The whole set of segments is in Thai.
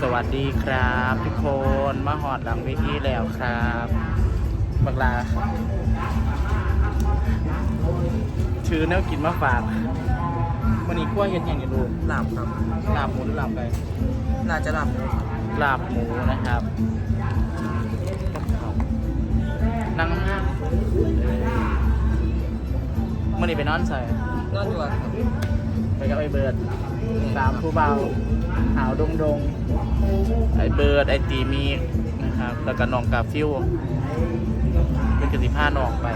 สวัสดีครับทุกคนมาหอดหลังเวทีแล้วครับบักลาถือแนวกินมาฝากวันนี้ขั้วเห็ดอย่างนี้ดูหลับครับลาบหมูหรือลาบไก่น่าจะหลับลาบหมูนะครับนั่งห้างมื่อนี้ไปนอนใส่นอนอยู่อะครับไปกับไอ้เบิร์ด สามผู้เบาหาวดงดงไอ้เบิร์ดไอ้ตีมีนะครับแล้วก็น้องกาฟิวเป็นกติผ้าน้องไป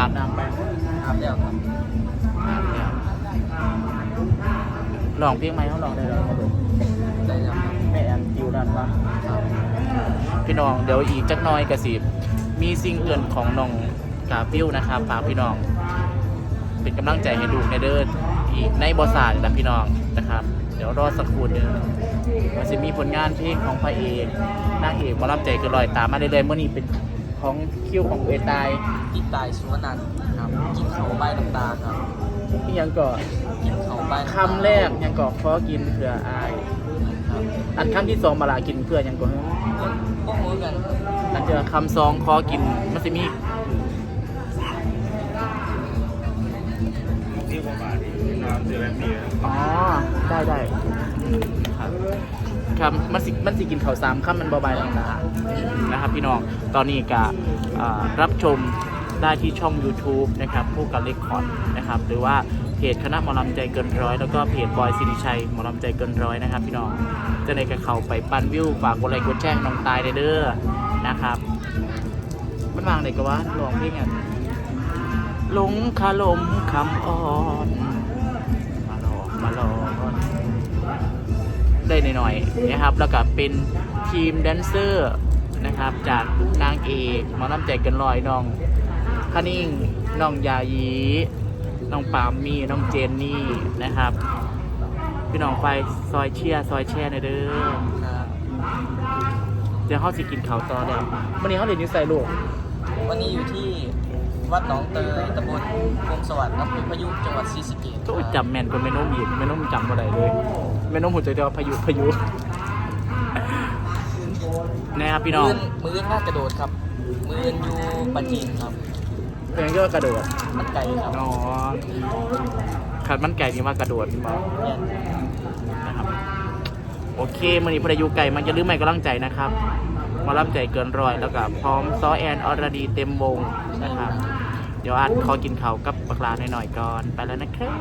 อาบน้ำไปอาบแล้วครับอาบแล้วลองเพียงไหมเขาลองได้แล้วครับผมได้แล้วครับแม่แอมคิวดันปะครับพี่น้องเดี๋ยวอีกจักหน้อยกระสิบมีสิ่งอื่นของน้องกาฟิวนะครับฝากพี่น้องเป็น กำลังใจให้ดูในเดินอีกในบอสานนะพี่น้องนะครับ เดี๋ยวรอสักครู่หนึงมันจะมีผลงานเพลงของพระเอกนางเอกหมารับใจเกันลอยตามมาเรื่อยๆเมื่อนี้เป็นของคิวของเอตายกินตายสุวรรณันท์ครับกินเขาใบน้ำตาครับที่ยังก่อกินเขาใบน้ำตาคำแรกยังก่อขอกินเผื่ออายครับอันคำที่สองมาลากินเพื่อยังก่อพวกมือกันอันเจอคำสองขอกินมันจะมี แบบนี้อ๋อ ได้ได้ครับครับมันสิมันสิกินข้าวสามข้ามมันเบาๆต่างๆนะครับพี่น้องตอนนี้ก็อ่ารับชมได้ที่ช่อง YouTube นะครับผู้กันเลคคอร์ดนะครับ หรือว่าเพจคณะหมอลำใจเกินร้อยแล้วก็เพจบอยสิริชัยหมอลำใจเกินร้อยนะครับ พี่น้องจะในกับเขาไปปั้นวิวฝากกดไลค์กดแจ้งน้องตายเด้อนะครับมันวางไหนก็ว่าลองเพลงอะหลงคาลมคำอ่อน ได้หน่อยๆนะครับ แล้วก็เป็นทีมแดนเซอร์นะครับ จากนางเอกหมอน้ำใจกันลอยน้องคนิ่งน้องยายีน้องปามมี่น้องเจนนี่นะครับ พี่น้องไปซอยเชียซอยแช่ในเด้อเดี๋ยวเขาสิกินขาวต่อแล้ววันนี้เขาเรียนอยูไซลูกวันนี้อยู่ที่ วัดหนองเตยตำบลพงสวัสดิ์อำเภอพายุจังหวัดศรีสะเกษก็จำแม่นก็ไม่นุ่มอีกไม่นุ่มจำอะไรเลยไม่นุ่มหัวใจเดียวพายุพายุนะครับพี่น้อง มือมือน่ากระโดดครับ มืออยู่ปัจจีนครับเพลงก็กระโดด มันไก่ครับอ๋อขัดมันไก่นี่ว่ากระโดดมาเนี่ยนะครับ โอเคมันนี้พรายุไก่มันจะลืมไม่กำลังใจนะครับมารับใจเกินร้อยแล้วก็พร้อมซอแอนอรดีเต็มวงนะครับ เดี๋ยวอัจขอกินเขากับปลาหน่อยๆก่อน ไปแล้วนะครับ